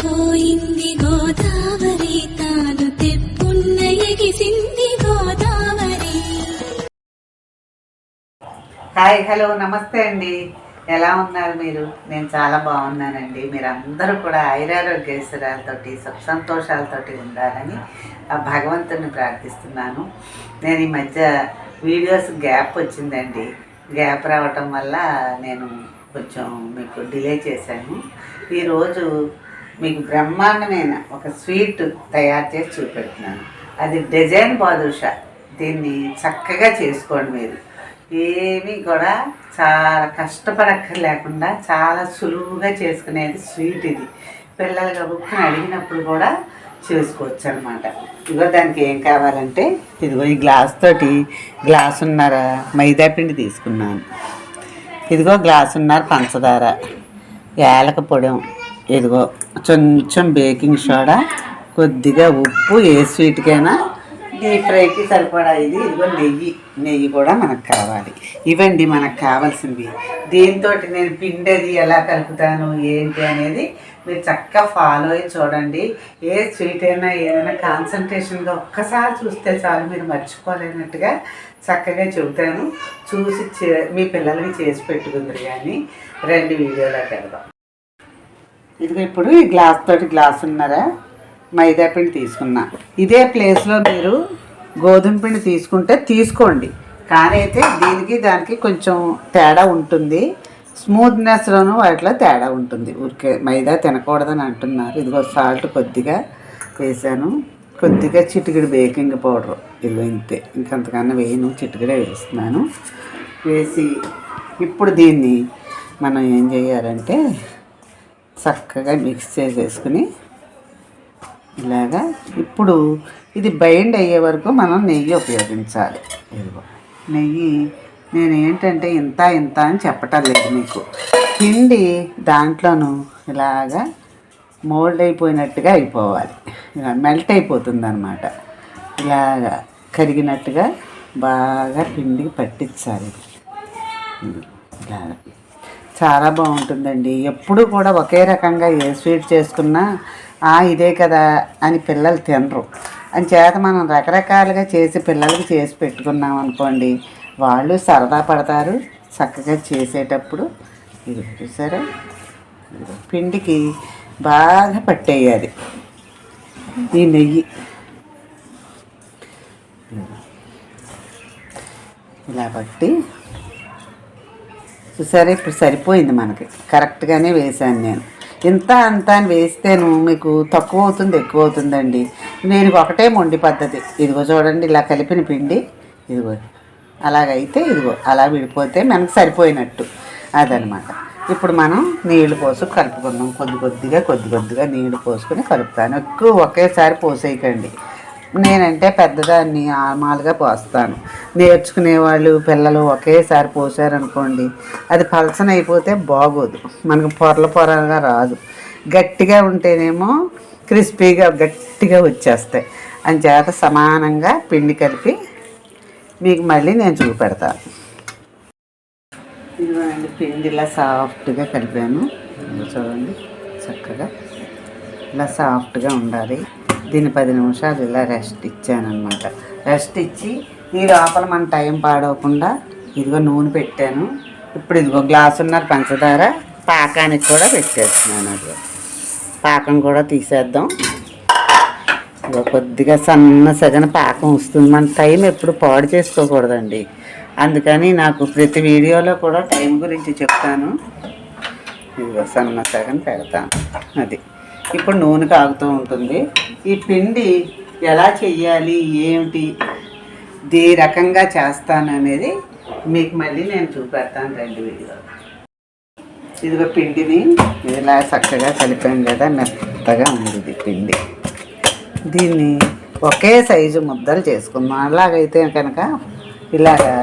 పొంగిపోయింది గోదావరి తాను తెప్పున్న ఎగిసింది గోదావరి హాయ్ హలో నమస్తే అండి. ఎలా ఉన్నారు మీరు? నేను చాలా బాగున్నానండి. మీరు అందరూ కూడా ఐరారోగ్యశ్వరాలతోటి సుఖ సంతోషాలతోటి ఉండాలని ఆ భగవంతుని ప్రార్థిస్తున్నాను. నేను ఈ మధ్య వీడియోస్ గ్యాప్ వచ్చిందండి. గ్యాప్ రావటం వల్ల నేను కొంచెం మీకు డిలే చేశాను. ఈరోజు మీకు బ్రహ్మాండమైన ఒక స్వీట్ తయారు చేసి చూపెడుతున్నాను. అది డిజైన్ బాదుషా దీన్ని చక్కగా చేసుకోండి మీరు. ఏమీ కూడా చాలా కష్టపడక్కర్ లేకుండా చాలా సులువుగా చేసుకునేది స్వీట్ ఇది. పిల్లలు గబుక్కుని అడిగినప్పుడు కూడా చేసుకోవచ్చు అనమాట ఇదిగో దానికి ఏం కావాలంటే ఇదిగో ఈ గ్లాస్ తోటి గ్లాసున్నర మైదా పిండి తీసుకున్నాను. ఇదిగో గ్లాసున్నర పంచదార యాలక పొడి ఇదిగో కొంచెం బేకింగ్ సోడా కొద్దిగా ఉప్పు ఏ స్వీట్కైనా. డీప్ ఫ్రైకి సరిపడా ఇది. ఇదిగో నెయ్యి. నెయ్యి కూడా మనకు కావాలి. ఇవండి మనకు కావాల్సినవి. దీంతో నేను పిండి అది ఎలా కలుపుతాను ఏంటి అనేది మీరు చక్కగా ఫాలో అయ్యి చూడండి. ఏ స్వీట్ అయినా ఏదైనా కాన్సన్ట్రేషన్గా ఒక్కసారి చూస్తే చాలు. మీరు మర్చిపోలేనట్టుగా చక్కగా చెబుతాను. చూసి చే- మీ పిల్లలకి చేసి పెట్టుకుందరు కానీ రెండు వీడియోలోకి వెళ్దాం. ఇదిగో ఇప్పుడు ఈ గ్లాస్ తోటి గ్లాస్ ఉన్నారా? మైదా పిండి తీసుకున్నా. ఇదే ప్లేస్లో మీరు గోధుమ పిండి తీసుకుంటే తీసుకోండి. కానీ అయితే దీనికి దానికి కొంచెం తేడా ఉంటుంది. స్మూత్నెస్లోను వాటిలో తేడా ఉంటుంది. ఊరికే మైదా తినకూడదని అంటున్నారు. ఇదిగో సాల్ట్ కొద్దిగా వేసాను. కొద్దిగా చిటికిడి బేకింగ్ పౌడర్ ఇదిగో ఇంతే. ఇంకంతకన్నా వేయను. చిటికిడే వేస్తున్నాను. వేసి ఇప్పుడు దీన్ని మనం ఏం చేయాలంటే చక్కగా మిక్స్ చేసేసుకుని ఇలాగా ఇప్పుడు ఇది బైండ్ అయ్యే వరకు మనం నెయ్యి ఉపయోగించాలి. ఇదిగో. నెయ్యి నేను ఏంటంటే ఇంత ఇంత అని చెప్పటం లేదు మీకు. పిండి దాంట్లోనూ ఇలాగా మోల్డ్ అయిపోయినట్టుగా అయిపోవాలి. ఇలా మెల్ట్ అయిపోతుంది అనమాట ఇలాగా కరిగినట్టుగా బాగా పిండికి పట్టించాలి. ఇలాగా. చాలా బాగుంటుందండి. ఎప్పుడు కూడా ఒకే రకంగా ఏ స్వీట్ చేసుకున్నా "ఆ, ఇదే కదా అని పిల్లలు తినరు. అని చేత మనం రకరకాలుగా చేసి పిల్లలకి చేసి పెట్టుకున్నాం అనుకోండి వాళ్ళు సరదా పడతారు చక్కగా చేసేటప్పుడు. ఇది చూసారా? పిండికి బాగా పట్టేయాలి. ఈ నెయ్యి. ఇలా పట్టి చూసారా ఇప్పుడు సరిపోయింది మనకి. కరెక్ట్గానే వేసాను నేను. ఇంత అంత అని వేస్తేను మీకు తక్కువ అవుతుంది ఎక్కువ అవుతుందండి. నేను ఒకటే మొండి పద్ధతి. ఇదిగో చూడండి ఇలా కలిపిన పిండి. ఇదిగో అలాగైతే ఇదిగో అలా విడిపోతే మనకు సరిపోయినట్టు అదనమాట. ఇప్పుడు మనం నీళ్ళు పోసుకు కలుపుకుందాం. కొద్ది కొద్దిగా కొద్ది కొద్దిగా నీళ్ళు పోసుకొని కలుపుతాను. ఎక్కువ ఒకేసారి పోసేయకండి. నేనంటే పెద్దదాన్ని ఆమాలుగా పోస్తాను. నేర్చుకునే వాళ్ళు పిల్లలు ఒకేసారి పోసారనుకోండి అది పలసన అయిపోతే బాగోదు. మనకు పొరల పొరలుగా రాదు. గట్టిగా ఉంటేనేమో క్రిస్పీగా గట్టిగా వచ్చేస్తాయి. అని చేత సమానంగా పిండి కలిపి మీకు మళ్ళీ నేను చూపెడతాను. ఇదిగోనండి పిండి ఇలా సాఫ్ట్గా కలిపాను. చూడండి చక్కగా ఇలా సాఫ్ట్గా ఉండాలి. దీన్ని పది నిమిషాలు ఇలా రెస్ట్ ఇచ్చానమాట రెస్ట్ ఇచ్చి ఈ లోపల మన టైం పాడవకుండా ఇదిగో నూనె పెట్టాను. ఇప్పుడు ఇదిగో గ్లాసున్నర పంచదార పాకానికి కూడా పెట్టేస్తున్నాను అది. పాకం కూడా తీసేద్దాం. ఇదిగో కొద్దిగా సన్న సగన పాకం వస్తుంది. మన టైం ఎప్పుడు పాడు చేసుకోకూడదండి. అందుకని నాకు ప్రతి వీడియోలో కూడా టైం గురించి చెప్తాను. ఇదిగో సన్న సగం పెడతాను. అది. ఇప్పుడు నూనె కాగుతూ ఉంటుంది. ఈ పిండి ఎలా చెయ్యాలి? ఏమిటి? ఏ రకంగా చేస్తాను అనేది మీకు మళ్ళీ నేను చూపెడతాను రెండు వీడియోలు. ఇదిగో పిండిని ఇలా చక్కగా కలిపాను కదా మెత్తగా ఉంది పిండి. దీన్ని ఒకే సైజు ముద్దలు చేసుకుందాం. అలాగైతే కనుక ఇలాగా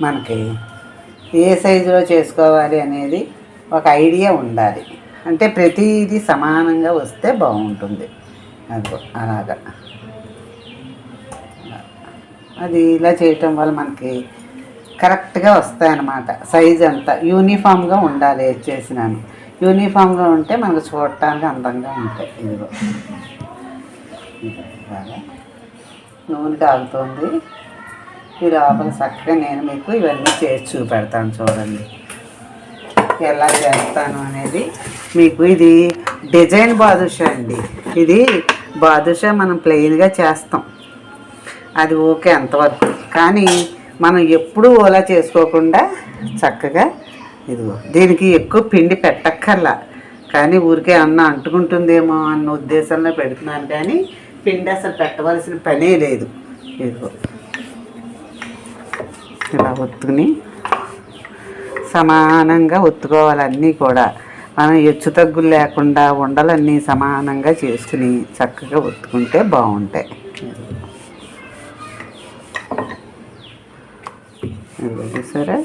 మనకి ఏ సైజులో చేసుకోవాలి అనేది ఒక ఐడియా ఉండాలి. అంటే ప్రతిదీ సమానంగా వస్తే బాగుంటుంది. అదిగో అలాగా. అది ఇలా చేయటం వల్ల మనకి కరెక్ట్గా వస్తాయన్నమాట. సైజ్ అంతా యూనిఫామ్గా ఉండాలి చేసినాను యూనిఫామ్గా ఉంటే మనకు చూడటానికి అందంగా ఉంటాయి. ఇదిగో. నూనె కాగుతుంది ఈ లోపల చక్కగా నేను మీకు ఇవన్నీ చేసి చూపెడతాను చూడండి. ఎలా చేస్తాను అనేది మీకు ఇది డిజైన్ బాదుషా అండి. ఇది బాదుషా మనం ప్లెయిన్గా చేస్తాం. అది ఓకే అంతవరకు. కానీ మనం ఎప్పుడూ ఓలా చేసుకోకుండా చక్కగా ఇదిగో దీనికి ఎక్కువ పిండి పెట్టక్కర్లా. కానీ ఊరికే అన్న అంటుకుంటుందేమో అన్న ఉద్దేశంలో పెడుతున్నాను కానీ పిండి అసలు పెట్టవలసిన పనే లేదు. ఇదిగో ఇలా ఒత్తుకుని సమానంగా ఒత్తుకోవాలి అన్నీ కూడా. మనం ఎచ్చు తగ్గులు లేకుండా ఉండలన్నీ సమానంగా చేసుకుని చక్కగా ఒత్తుకుంటే బాగుంటాయి. ఇదిగో చూసారా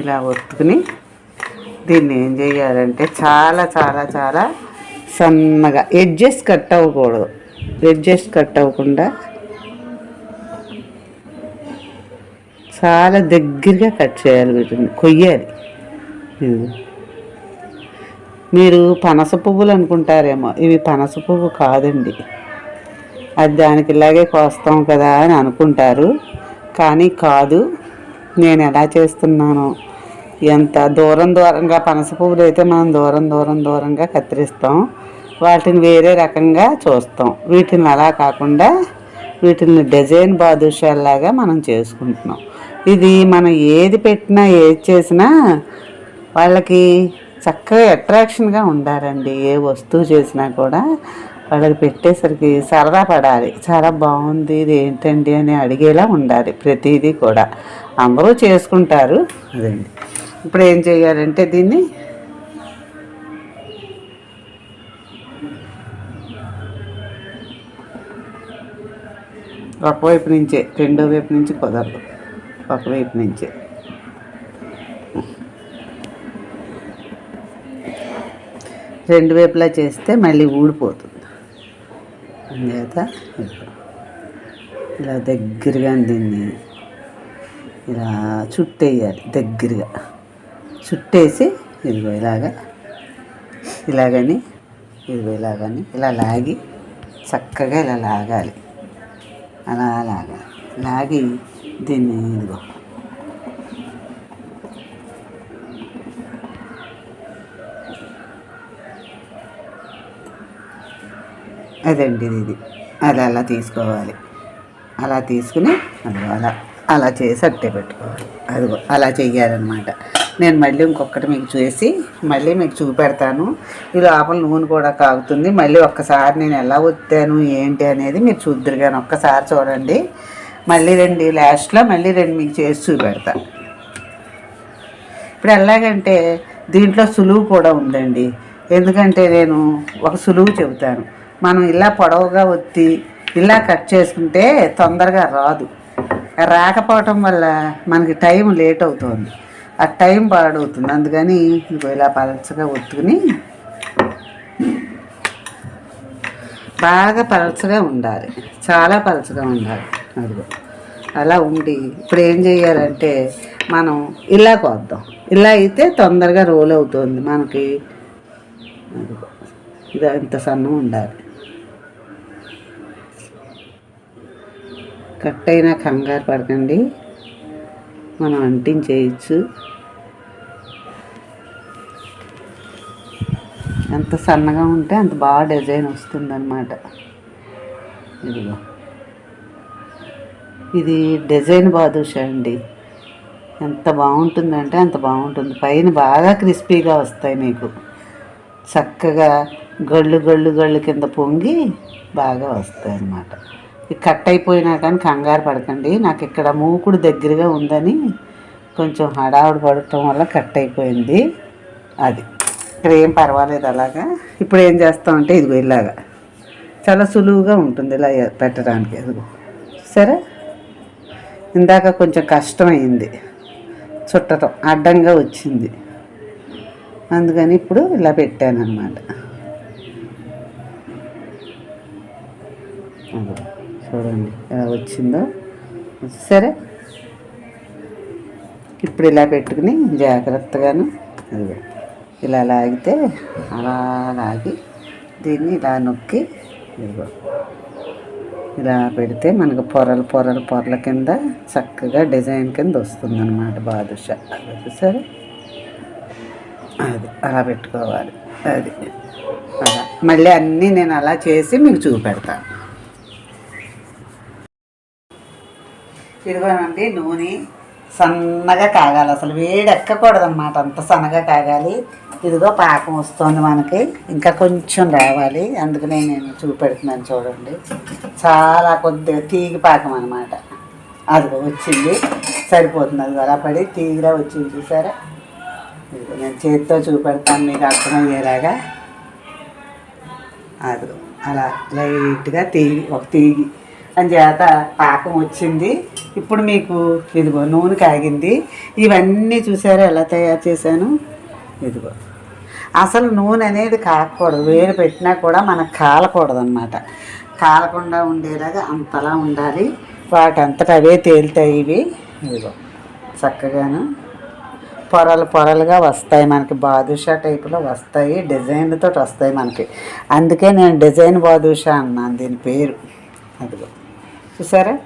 ఇలా ఒత్తుకుని దీన్ని ఏం చేయాలంటే చాలా చాలా చాలా సన్నగా ఎడ్జెస్ కట్ అవ్వకూడదు. ఎడ్జెస్ కట్ అవ్వకుండా చాలా దగ్గరగా కట్ చేయాలి వీటిని. కొయ్యాలి. మీరు పనస పువ్వులు అనుకుంటారేమో. ఇవి పనస పువ్వు కాదండి. అది దానికి ఇలాగే కోస్తాం కదా అని అనుకుంటారు. కానీ కాదు నేను ఎలా చేస్తున్నాను. ఎంత దూరం దూరంగా పనస పువ్వులు అయితే మనం దూరం దూరం దూరంగా కత్తిరిస్తాం. వాటిని వేరే రకంగా చూస్తాం. వీటిని అలా కాకుండా వీటిని డిజైన్ బాదుషాల్లాగా మనం చేసుకుంటున్నాం. ఇది మనం ఏది పెట్టినా ఏది చేసినా వాళ్ళకి చక్కగా అట్రాక్షన్గా ఉండాలండి. ఏ వస్తువు చేసినా కూడా వాళ్ళకి పెట్టేసరికి సరదా పడాలి. చాలా బాగుంది ఇది ఏంటండి అని అడిగేలా ఉండాలి ప్రతిదీ కూడా. అందరూ చేసుకుంటారు. అదండి. ఇప్పుడు ఏం చేయాలంటే దీన్ని ఒకవైపు నుంచే రెండో వైపు నుంచి కుదరదు. ఒకవైపు నుంచే. రెండు వైపులా చేస్తే మళ్ళీ ఊడిపోతుంది. అందుచేత ఇదిగో ఇలా దగ్గరగా దీన్ని ఇలా చుట్టేయాలి దగ్గరగా. చుట్టేసి ఇదిగో ఇలాగా ఇలాగని ఇదిగో ఇలాగని ఇలా లాగి చక్కగా ఇలా లాగాలి. అలా లాగాలి. లాగి దీన్ని ఇదిగో అదండి ఇది. అది అలా తీసుకోవాలి. అలా తీసుకుని అదిగో అలా అలా చేసి అట్టే పెట్టుకోవాలి. అదిగో అలా చెయ్యాలన్నమాట. నేను మళ్ళీ ఇంకొకటి మీకు చేసి మళ్ళీ మీకు చూపెడతాను. ఈ లోపల నూనె కూడా కాగుతుంది. మళ్ళీ ఒక్కసారి నేను ఎలా వచ్చాను ఏంటి అనేది మీరు చూద్దరు కానీ ఒక్కసారి చూడండి. మళ్ళీ రెండు లాస్ట్లో మళ్ళీ రెండు మీకు చేసి చూపెడతా. ఇప్పుడు ఎలాగంటే దీంట్లో సులువు కూడా ఉందండి. ఎందుకంటే నేను ఒక సులువు చెబుతాను. మనం ఇలా పొడవుగా ఒత్తి ఇలా కట్ చేసుకుంటే తొందరగా రాదు. రాకపోవటం వల్ల మనకి టైం లేట్ అవుతుంది. ఆ టైం పాడవుతుంది. అందుకని ఇదిగో ఇలా పలచగా ఒత్తుకుని బాగా పలచగా ఉండాలి. చాలా పలచగా ఉండాలి. అదిగో అలా ఉండి ఇప్పుడు ఏం చేయాలంటే మనం ఇలా కొద్దాం. ఇలా అయితే తొందరగా రోల్ అవుతుంది మనకి. ఇది ఇంత సన్నం ఉండాలి. కట్ అయినా కంగారు పడకండి. మనం అంటించేయచ్చు. ఎంత సన్నగా ఉంటే అంత బాగా డిజైన్ వస్తుందన్నమాట. ఇదిగో. ఇది డిజైన్ బాదుషా అండి. ఎంత బాగుంటుందంటే అంత బాగుంటుంది. పైన బాగా క్రిస్పీగా వస్తాయి మీకు. చక్కగా గళ్ళు గళ్ళు గళ్ళు కింద పొంగి బాగా వస్తాయి అన్నమాట ఇది కట్ అయిపోయినా కానీ కంగారు పడకండి. నాకు ఇక్కడ మూకుడు దగ్గరగా ఉందని కొంచెం హడావుడి పడటం వల్ల కట్ అయిపోయింది. అది. ఇక్కడ ఏం పర్వాలేదు అలాగా. ఇప్పుడు ఏం చేస్తామంటే ఇదిగో ఇలాగా. చాలా సులువుగా ఉంటుంది ఇలా పెట్టడానికి. అదిగో సరే? ఇందాక కొంచెం కష్టమైంది. చుట్టడం అడ్డంగా వచ్చింది. అందుకని ఇప్పుడు ఇలా పెట్టాను అన్నమాట చూడండి. ఎలా వచ్చిందో? సరే. ఇప్పుడు ఇలా పెట్టుకుని జాగ్రత్తగాను ఇలా లాగితే అలా లాగి దీన్ని ఇలా నొక్కి ఇదిగో. ఇలా పెడితే మనకు పొరలు పొరలు పొరల కింద చక్కగా డిజైన్ కింద వస్తుంది అనమాట బాదుషా సరే. అది అలా పెట్టుకోవాలి. అది. అలా. మళ్ళీ అన్నీ నేను అలా చేసి మీకు చూపెడతాను. ఇదిగోనండి నూనె సన్నగా కాగాలి. అసలు వేడి ఎక్కకూడదు అంత సన్నగా కాగాలి. ఇదిగో పాకం వస్తుంది మనకి. ఇంకా కొంచెం రావాలి. అందుకనే నేను చూపెడుతున్నాను చూడండి. చాలా కొద్దిగా తీగి పాకం అనమాట అదిగో వచ్చింది. సరిపోతుంది. అది అలా పడి తీగిలా వచ్చింది చూసారా? ఇదిగో నేను చేతితో చూపెడతాను. మీకు అర్థమయ్యేలాగా. అది అలా లైట్గా తీగి ఒక తీగి. చేత పాకం వచ్చింది. ఇప్పుడు మీకు ఇదిగో నూనె కాగింది. ఇవన్నీ చూసారా ఎలా తయారు చేశాను? ఇదిగో. అసలు నూనె అనేది కాకూడదు. వేరు పెట్టినా కూడా మనకు కాలకూడదు అనమాట కాలకుండా ఉండేలాగా అంతలా ఉండాలి. వాటంతట అవే తేలుతాయి ఇవి. ఇదిగో. చక్కగాను. పొరలు పొరలుగా వస్తాయి మనకి. బాదుషా టైపులో వస్తాయి. డిజైన్లతో వస్తాయి మనకి. అందుకే నేను డిజైన్ బాదుషా అన్నాను. దీని పేరు. అదిగో. చూసారా?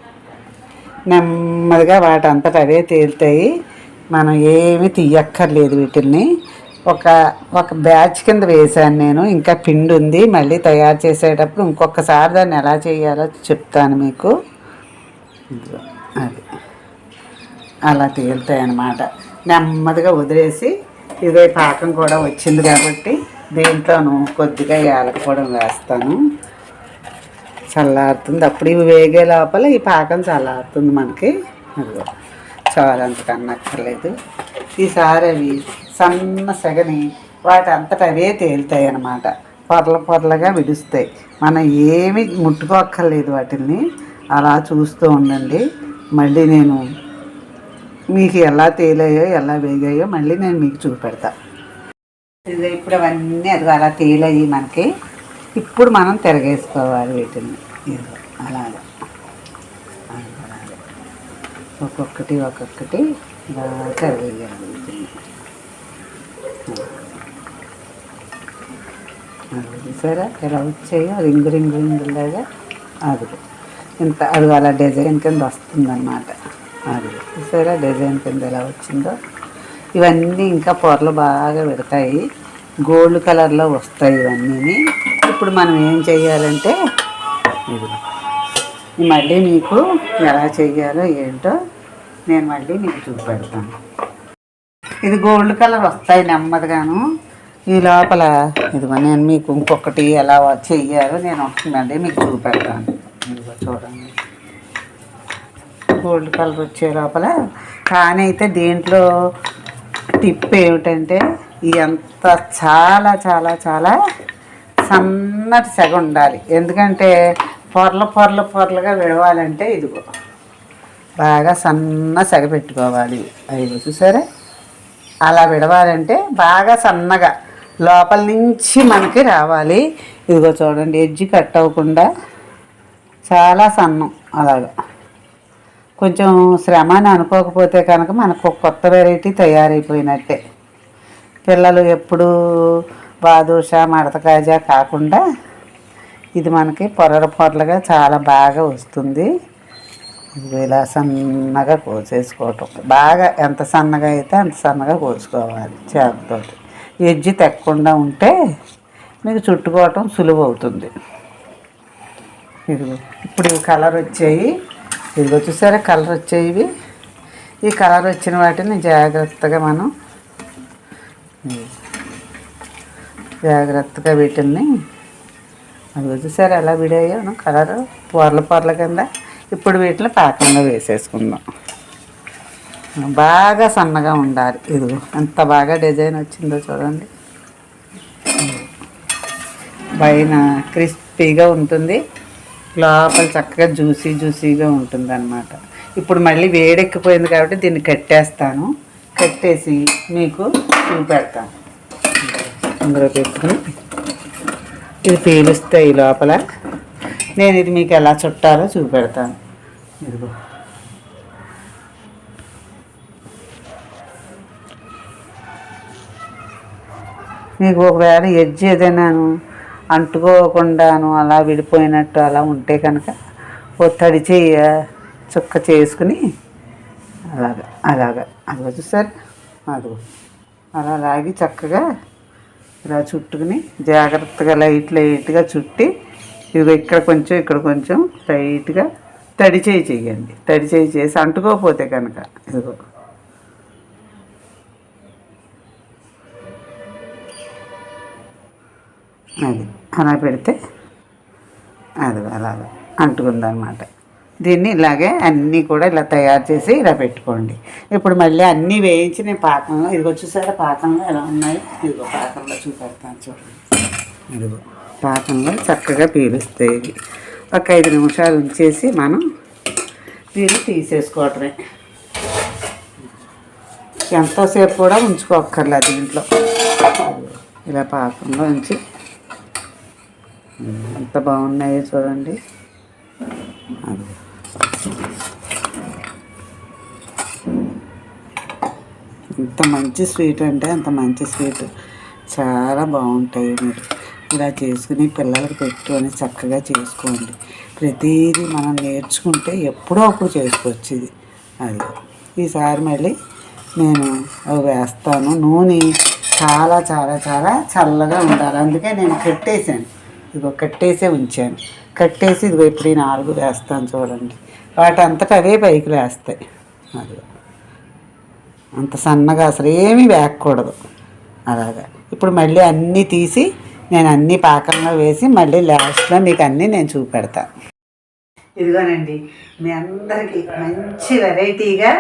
నెమ్మదిగా వాటంతట అవే తేలుతాయి. మనం ఏమి తీయక్కర్లేదు వీటిల్ని. ఒక ఒక బ్యాచ్ కింద వేశాను నేను. ఇంకా పిండి ఉంది. మళ్ళీ తయారు చేసేటప్పుడు ఇంకొకసారి దాన్ని ఎలా చేయాలో చెప్తాను మీకు. అది. అలా తేలుతాయి అన్నమాట. నెమ్మదిగా వదిలేసి ఇదే పాకం కూడా వచ్చింది కాబట్టి దీంట్లోనూ కొద్దిగా యాలకపొడం వేస్తాను. చల్లారుతుంది. అప్పుడు ఇవి వేగే లోపల ఈ పాకం చల్లారుతుంది మనకి. అదిగో చాలా అంతకన్నా అక్కర్లేదు. ఈసారి అవి సన్న సెగని వాటి అంతటా అవే తేలుతాయి అన్నమాట. పొరల పొరలుగా విడుస్తాయి. మనం ఏమి ముట్టుకోక్కర్లేదు వాటిని అలా చూస్తూ ఉండండి. మళ్ళీ నేను మీకు ఎలా తేలాయో ఎలా వేగాయో మళ్ళీ నేను మీకు చూపెడతా. ఇప్పుడు అవన్నీ అది అలా తేలయ్యి మనకి. ఇప్పుడు మనం తిరగేసుకోవాలి వీటిని. అలాగే. ఒక్కొక్కటి ఒక్కొక్కటి బాగా తిరగేయాలి వీటిని. చూసారా? ఎలా వచ్చాయో? రింగు రింగు రింగులాగా అది ఇంత అది అలా డిజైన్ కింద వస్తుందన్నమాట. అది చూసారా? డిజైన్ కింద ఎలా వచ్చిందో? ఇవన్నీ ఇంకా పొరలు బాగా పెడతాయి. గోల్డ్ కలర్లో వస్తాయి ఇవన్నీ ఇప్పుడు మనం ఏం చేయాలంటే ఇది మళ్ళీ మీకు ఎలా చెయ్యాలో ఏంటో నేను మళ్ళీ మీకు చూపెడతాను. ఇది గోల్డ్ కలర్ వస్తాయి నెమ్మదిగాను. ఈ లోపల ఇదిగో నేను మీకు ఇంకొకటి ఎలా చెయ్యాలో నేను మళ్ళీ మీకు చూపెడతాను. ఇదిగో చూడండి. గోల్డ్ కలర్ వచ్చే లోపల కానీ అయితే దీంట్లో టిప్ ఏమిటంటే ఎంత చాలా చాలా చాలా సన్నటి సెగ ఉండాలి. ఎందుకంటే పొరల పొరల పొరలుగా విడవాలంటే ఇదిగో బాగా సన్న సెగ పెట్టుకోవాలి. ఐదు చూసారా? అలా విడవాలంటే బాగా సన్నగా లోపల నుంచి మనకి రావాలి. ఇదిగో చూడండి ఎడ్జ్ కట్ అవ్వకుండా చాలా సన్నం అలాగా. కొంచెం శ్రమ అని అనుకోకపోతే కనుక మనకు కొత్త వెరైటీ తయారైపోయినట్టే. పిల్లలు ఎప్పుడు బాదుష మడత కాజా కాకుండా ఇది మనకి పొరల పొరలుగా చాలా బాగా వస్తుంది. ఇలా సన్నగా కోసేసుకోవటం. బాగా ఎంత సన్నగా అయితే అంత సన్నగా కోసుకోవాలి చేపతోటి. ఎజ్జి తెక్కకుండా ఉంటే మీకు చుట్టుకోవటం సులువు అవుతుంది. ఇదిగో ఇప్పుడు ఇవి కలర్ వచ్చాయి. ఇదిగో చూసారా కలర్ వచ్చేవి ఈ కలర్ వచ్చిన వాటిని జాగ్రత్తగా మనం జాగ్రత్తగా వీటిని అది చూసారా ఎలా విడాయో కలర్ పొరల పొరల కింద. ఇప్పుడు వీటిని పాకంలో వేసేసుకుందాం. బాగా సన్నగా ఉండాలి. ఇది ఎంత బాగా డిజైన్ వచ్చిందో చూడండి. పైన క్రిస్పీగా ఉంటుంది. లోపల చక్కగా జ్యూసీ జ్యూసీగా ఉంటుంది అనమాట ఇప్పుడు మళ్ళీ వేడెక్కిపోయింది కాబట్టి దీన్ని కట్టేస్తాను. కట్టేసి మీకు చూపెడతాను. అందులో పెట్టుకుని ఇది పేలుస్తాయి లోపల నేను ఇది మీకు ఎలా చుట్టాలో చూపెడతాను. ఇదిగో. మీకు ఒకవేళ ఎడ్జ్ ఏదైనాను అంటుకోకుండాను అలా విడిపోయినట్టు అలా ఉంటే కనుక ఓ తడి చేయ చుక్క చేసుకుని అలాగ అలాగ. అదిగో సార్ అదిగో. అలా లాగి చక్కగా ఇలా చుట్టుకుని జాగ్రత్తగా లైట్ లైట్గా చుట్టి ఇదిగో ఇక్కడ కొంచెం ఇక్కడ కొంచెం లైట్గా తడి చేయి చెయ్యండి తడి చేయి చేసి అంటుకోపోతే కనుక ఇదిగో. అది అలా పెడితే అది అలాగా అంటుకుందనమాట. దీన్ని ఇలాగే అన్నీ కూడా ఇలా తయారు చేసి ఇలా పెట్టుకోండి. ఇప్పుడు మళ్ళీ అన్నీ వేయించి నేను పాకంలో ఇదిగో చూసారా పాకంలో ఎలా ఉన్నాయి? ఇదిగో పాకంలో చూపెడతాను చూడండి. ఇదిగో పాకంలో చక్కగా పీలుస్తాయి ఒక ఐదు నిమిషాలు ఉంచేసి మనం దీన్ని తీసేసుకోవటమే. ఎంతోసేపు కూడా ఉంచుకోక్కర్లా దీంట్లో. ఇలా పాకంలో ఉంచి. ఎంత బాగున్నాయో చూడండి. అది ఇంత మంచి స్వీట్ అంటే అంత మంచి స్వీట్. చాలా బాగుంటాయి మీరు. ఇలా చేసుకుని పిల్లలకు పెట్టుకొని చక్కగా చేసుకోండి. ప్రతిదీ మనం నేర్చుకుంటే ఎప్పుడో అప్పుడు చేసుకోవచ్చు ఇది. అది. ఈసారి మళ్ళీ నేను అవి వేస్తాను. నూనె చాలా చాలా చాలా చల్లగా ఉండాలి. అందుకే నేను కట్టేసాను ఇదిగో కట్టేసే ఉంచాను. కట్టేసి ఇదిగో ఇప్పుడు ఈ నాలుగు వేస్తాను చూడండి. వాటి అంతటా అవే పైకి వేస్తాయి అది అంత సన్నగా అసలు ఏమీ వేయకూడదు. అలాగా. ఇప్పుడు మళ్ళీ అన్నీ తీసి నేను అన్నీ పాకంలో వేసి మళ్ళీ లాస్ట్లో మీకు అన్నీ నేను చూపెడతాను ఇదిగోనండి మీ అందరికీ మంచి వెరైటీగా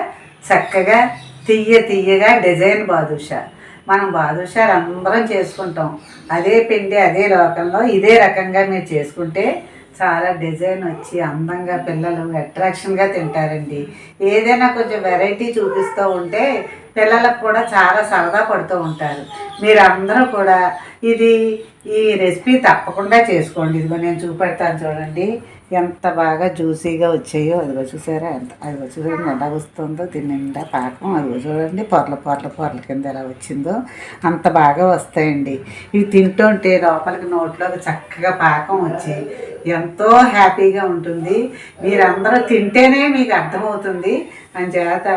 చక్కగా తీయ తీయగా డిజైన్ బాదుషా. మనం బాదుషాలు అందరం చేసుకుంటాం. అదే పిండి అదే లోకంలో ఇదే రకంగా మీరు చేసుకుంటే చాలా డిజైన్ వచ్చి అందంగా పిల్లలు అట్రాక్షన్గా తింటారండి. ఏదైనా కొంచెం వెరైటీ చూపిస్తూ ఉంటే పిల్లలకు కూడా చాలా సరదా పడుతూ ఉంటారు. మీరు అందరూ కూడా ఇది ఈ రెసిపీ తప్పకుండా చేసుకోండి. ఇదిగో నేను చూపెడతాను చూడండి. ఎంత బాగా జ్యూసీగా వచ్చాయో అదిగో చూసారా? ఎంత అదిగో చూడండి ఎలా వస్తుందో దీని నిండా పాకం. అదిగో చూడండి పొరల పొరల పొరల కింద ఎలా వచ్చిందో. అంత బాగా వస్తాయండి. ఇవి తింటుంటే లోపలికి నోట్లోకి చక్కగా పాకం వచ్చి ఎంతో హ్యాపీగా ఉంటుంది. మీరందరూ తింటేనే మీకు అర్థమవుతుంది. అని చేత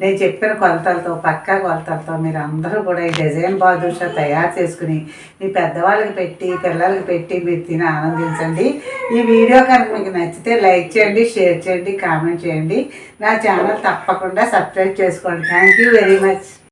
నేను చెప్పిన కొలతలతో పక్కా కొలతలతో మీరు అందరూ కూడా ఈ డిజైన్ బాదుషా తయారు చేసుకుని మీ పెద్దవాళ్ళకి పెట్టి పిల్లలకి పెట్టి మీరు తిని ఆనందించండి. ఈ వీడియో కనుక మీకు నచ్చితే లైక్ చేయండి షేర్ చేయండి కామెంట్ చేయండి. నా ఛానల్ తప్పకుండా సబ్స్క్రైబ్ చేసుకోండి. Thank you very much.